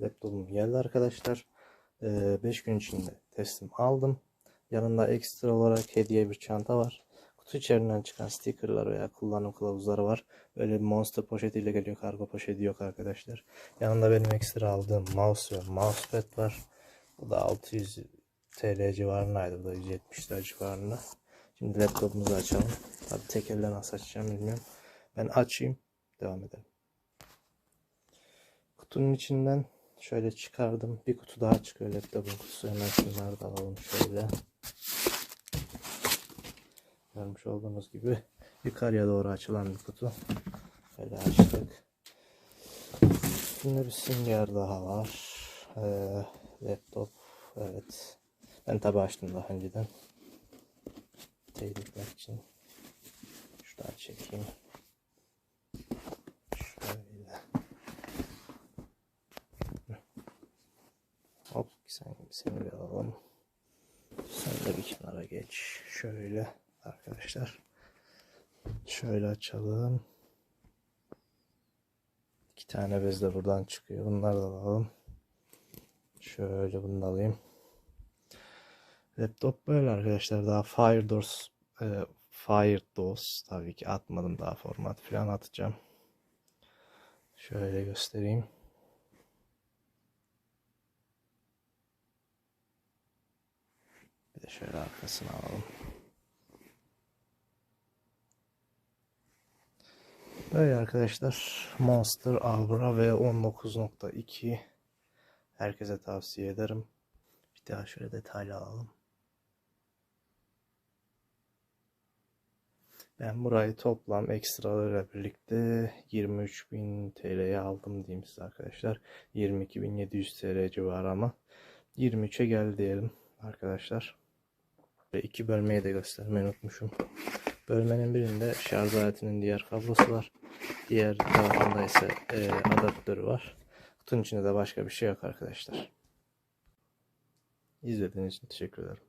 Laptopum geldi arkadaşlar. 5 gün içinde teslim aldım. Yanında ekstra olarak hediye bir çanta var. Kutu içerisinden çıkan stickerlar veya kullanım kılavuzları var. Böyle bir monster poşetiyle geliyor. Kargo poşeti yok arkadaşlar. Yanında benim ekstra aldığım mouse ve mousepad var. Bu da 600 TL civarındaydı. Bu da 170 lira civarında. Şimdi laptopumuzu açalım. Tabii tek elle nasıl açacağım bilmiyorum. Ben açayım. Devam edelim. Kutunun içinden şöyle çıkardım. Bir kutu daha çıkıyor laptopun kutusu. Hemen şunları da alalım şöyle. Görmüş olduğunuz gibi yukarıya doğru açılan bir kutu. Şöyle açtık. Şimdi bir sünger daha var. Ee, laptop. Evet. Ben tabi açtım daha önceden. Tehditler için. Şuradan çekeyim. Şöyle. Hop sen seni bir alalım. Sen de bir kenara geç. Şöyle arkadaşlar. Şöyle açalım. İki tane bez de buradan çıkıyor. Bunları da alalım. Şöyle bunu da alayım. Laptop böyle arkadaşlar. Daha FireDOS e, FireDOS tabii ki atmadım daha format falan atacağım. Şöyle göstereyim. Bir de şöyle arkasını alalım. Böyle arkadaşlar Monster Algra V19.2 herkese tavsiye ederim. Bir daha şöyle detaylı alalım. Ben burayı toplam ekstralarıyla birlikte 23.000 TL'ye aldım diyeyim size arkadaşlar. 22.700 TL civarı ama 23'e geldi diyelim arkadaşlar. Ve iki bölmeyi de göstermeyi unutmuşum. Bölmenin birinde şarj aletinin diğer kablosu var. Diğer tarafında ise e, adaptörü var. Kutunun içinde de başka bir şey yok arkadaşlar. İzlediğiniz için teşekkür ederim.